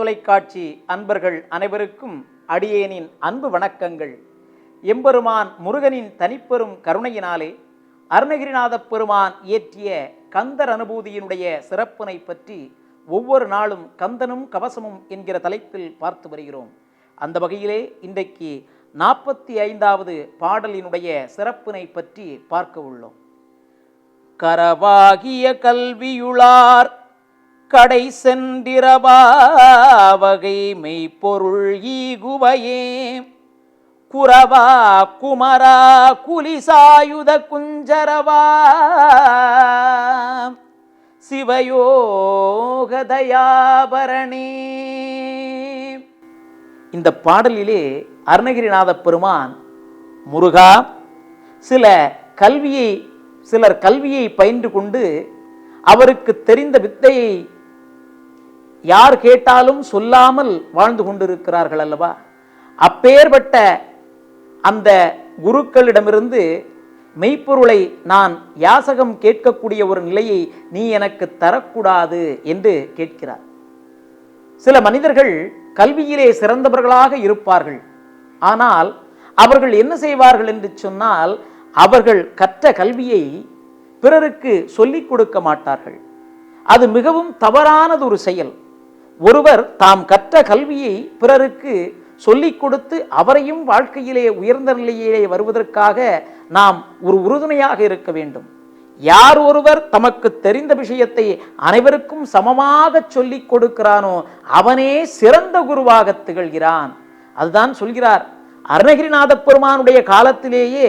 தொலைக்காட்சி அன்பர்கள் அனைவருக்கும் அடியேனின் அன்பு வணக்கங்கள். எம்பெருமான் முருகனின் தனிப்பெரும் கருணையினாலே அருணகிரிநாதப் பெருமான் இயற்றிய கந்தர் அனுபூதியினுடைய சிறப்பினை பற்றி ஒவ்வொரு நாளும் கந்தனும் கவசமும் என்கிற தலைப்பில் பார்த்து வருகிறோம். அந்த வகையிலே இன்றைக்கு நாற்பத்தி ஐந்தாவது பாடலினுடைய சிறப்பினை பற்றி பார்க்க உள்ளோம். கரவாகிய கல்வியுளார் கடை சென்றிரவா வகை மெய்ப்பொருள் ஈகுவையே. குரவா குமரா குலிசாயுத குஞ்சரவா. சிவயோகதயாபரணே. இந்த பாடலிலே அருணகிரிநாத பெருமான் முருகா சில கல்வியை சிலர் கல்வியை பயின்று கொண்டு அவருக்கு தெரிந்த வித்தையை யார் கேட்டாலும் சொல்லாமல் வாழ்ந்து கொண்டிருக்கிறார்கள் அல்லவா? அப்பேற்பட்ட அந்த குருக்களிடமிருந்து மெய்ப்பொருளை நான் யாசகம் கேட்கக்கூடிய ஒரு நிலையை நீ எனக்கு தரக்கூடாது என்று கேட்கிறார். சில மனிதர்கள் கல்வியிலே சிறந்தவர்களாக இருப்பார்கள். ஆனால் அவர்கள் என்ன செய்வார்கள் என்று சொன்னால் அவர்கள் கற்ற கல்வியை பிறருக்கு சொல்லிக் கொடுக்க மாட்டார்கள். அது மிகவும் தவறானது ஒரு செயல். ஒருவர் தாம் கற்ற கல்வியை பிறருக்கு சொல்லிக் கொடுத்து அவரையும் வாழ்க்கையிலே உயர்ந்த நிலையிலே வருவதற்காக நாம் ஒரு உறுதுணையாக இருக்க வேண்டும். யார் ஒருவர் தமக்கு தெரிந்த விஷயத்தை அனைவருக்கும் சமமாக சொல்லிக் கொடுக்கிறானோ அவனே சிறந்த குருவாக திகழ்கிறான். அதுதான் சொல்கிறார். அருணகிரிநாத பெருமானுடைய காலத்திலேயே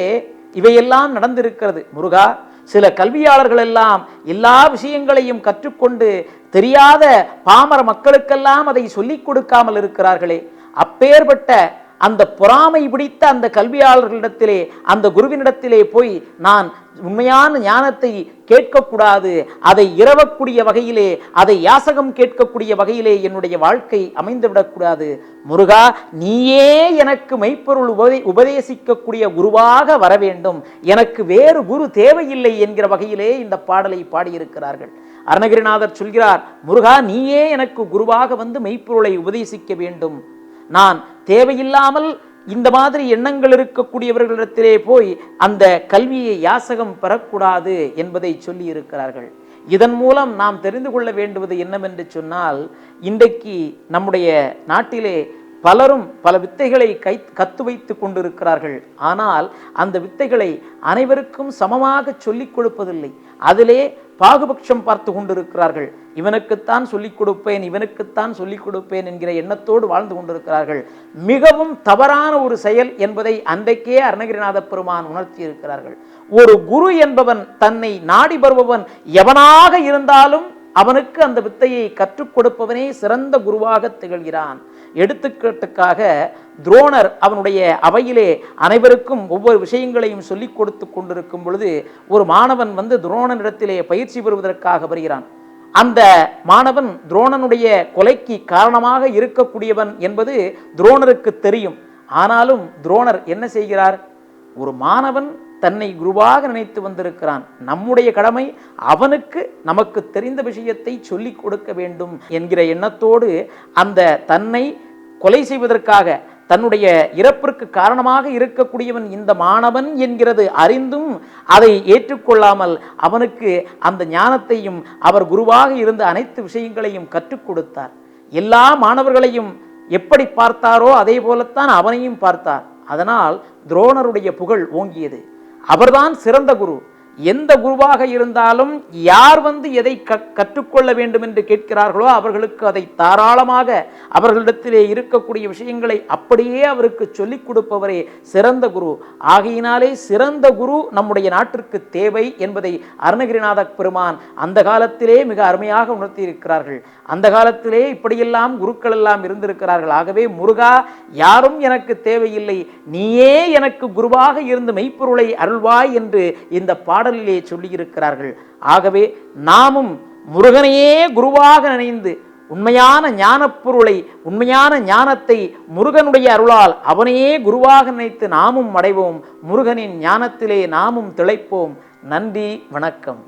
இவையெல்லாம் நடந்திருக்கிறது. முருகா சில கல்வியாளர்கள் எல்லாம் எல்லா விஷயங்களையும் கற்றுக்கொண்டு தெரியாத பாமர மக்களுக்கெல்லாம் அதை சொல்லிக் கொடுக்காமல் இருக்கிறார்களே. அப்பேற்பட்ட அந்த பொறாமை பிடித்த அந்த கல்வியாளர்களிடத்திலே அந்த குருவினிடத்திலே போய் நான் உண்மையான ஞானத்தை கேட்கக்கூடாது அதை இரவக்கூடிய வகையிலே அதை யாசகம் கேட்கக்கூடிய வகையிலே என்னுடைய வாழ்க்கை அமைந்துவிடக்கூடாது. முருகா நீயே எனக்கு மெய்ப்பொருள் உபதே உபதேசிக்கக்கூடிய குருவாக வர வேண்டும் எனக்கு வேறு குரு தேவையில்லை என்கிற வகையிலே இந்த பாடலை பாடியிருக்கிறார்கள். அருணகிரிநாதர் சொல்கிறார் முருகா நீயே எனக்கு குருவாக வந்து மெய்ப்பொருளை உபதேசிக்க வேண்டும். நான் தேவையில்லாமல் இந்த மாதிரி எண்ணங்கள் இருக்கக்கூடியவர்களிடத்திலே போய் அந்த கல்வியை யாசகம் பெறக்கூடாது என்பதை சொல்லி இருக்கிறார்கள். இதன் மூலம் நாம் தெரிந்து கொள்ள வேண்டுவது என்னவென்று சொன்னால் இன்றைக்கு நம்முடைய நாட்டிலே பலரும் பல வித்தைகளை கை கத்து வைத்து கொண்டிருக்கிறார்கள். ஆனால் அந்த வித்தைகளை அனைவருக்கும் சமமாக சொல்லிக் கொடுப்பதில்லை. அதிலே பாகுபட்சம் பார்த்து கொண்டிருக்கிறார்கள். இவனுக்குத்தான் சொல்லிக் கொடுப்பேன் இவனுக்குத்தான் சொல்லிக் கொடுப்பேன் என்கிற எண்ணத்தோடு வாழ்ந்து கொண்டிருக்கிறார்கள். மிகவும் தவறான ஒரு செயல் என்பதை அன்றைக்கே அருணகிரிநாத பெருமான் உணர்த்தி இருக்கிறார்கள் ஒரு குரு என்பவன் தன்னை நாடி வருபவன் எவனாக இருந்தாலும் அவனுக்கு அந்த வித்தையை கற்றுக் கொடுப்பவனே சிறந்த குருவாக திகழ்கிறான். எடுத்துக்காட்டுக்காக துரோணர் அவனுடைய அவையிலே அனைவருக்கும் ஒவ்வொரு விஷயங்களையும் சொல்லிக் கொடுத்து கொண்டிருக்கும் பொழுது ஒரு மாணவன் வந்து துரோணனிடத்திலே பயிற்சி பெறுவதற்காக வருகிறான். அந்த மாணவன் துரோணனுடைய கொலைக்கு காரணமாக இருக்கக்கூடியவன் என்பது துரோணருக்கு தெரியும். ஆனாலும் துரோணர் என்ன செய்கிறார்? ஒரு மாணவன் தன்னை குருவாக நினைத்து வந்திருக்கிறான். நம்முடைய கடமை அவனுக்கு நமக்கு தெரிந்த விஷயத்தை சொல்லிக் கொடுக்க வேண்டும் என்கிற எண்ணத்தோடு அந்த தன்னை கொலை செய்வதற்காக தன்னுடைய இறப்பிற்கு காரணமாக இருக்கக்கூடியவன் இந்த மாணவன் என்கிறது அறிந்தும் அதை ஏற்றுக்கொள்ளாமல் அவனுக்கு அந்த ஞானத்தையும் அவர் குருவாக இருந்த அனைத்து விஷயங்களையும் கற்றுக் கொடுத்தார். எல்லா மாணவர்களையும் எப்படி பார்த்தாரோ அதே போலத்தான் அவனையும் பார்த்தார். அதனால் துரோணருடைய புகழ் ஓங்கியது. அவர்தான் சிறந்த குரு. எந்த குருவாக இருந்தாலும் யார் வந்து எதை க கற்றுக்கொள்ள வேண்டும் என்று கேட்கிறார்களோ அவர்களுக்கு அதை தாராளமாக அவர்களிடத்திலே இருக்கக்கூடிய விஷயங்களை அப்படியே அவருக்கு சொல்லிக் கொடுப்பவரே சிறந்த குரு. ஆகையினாலே சிறந்த குரு நம்முடைய நாட்டிற்கு தேவை என்பதை அருணகிரிநாத பெருமான் அந்த காலத்திலே மிக அருமையாக உணர்த்தியிருக்கிறார்கள். அந்த காலத்திலே இப்படியெல்லாம் குருக்கள் எல்லாம் இருந்திருக்கிறார்கள். ஆகவே முருகா யாரும் எனக்கு தேவையில்லை. நீயே எனக்கு குருவாக இருந்து மெய்ப்பொருளை அருள்வாய் என்று இந்த பாடலிலே சொல்லியிருக்கிறார்கள். ஆகவே நாமும் முருகனையே குருவாக நினைந்து உண்மையான ஞானப்பொருளை உண்மையான ஞானத்தை முருகனுடைய அருளால் அவனையே குருவாக நினைத்து நாமும் அடைவோம். முருகனின் ஞானத்திலே நாமும் திளைப்போம். நன்றி வணக்கம்.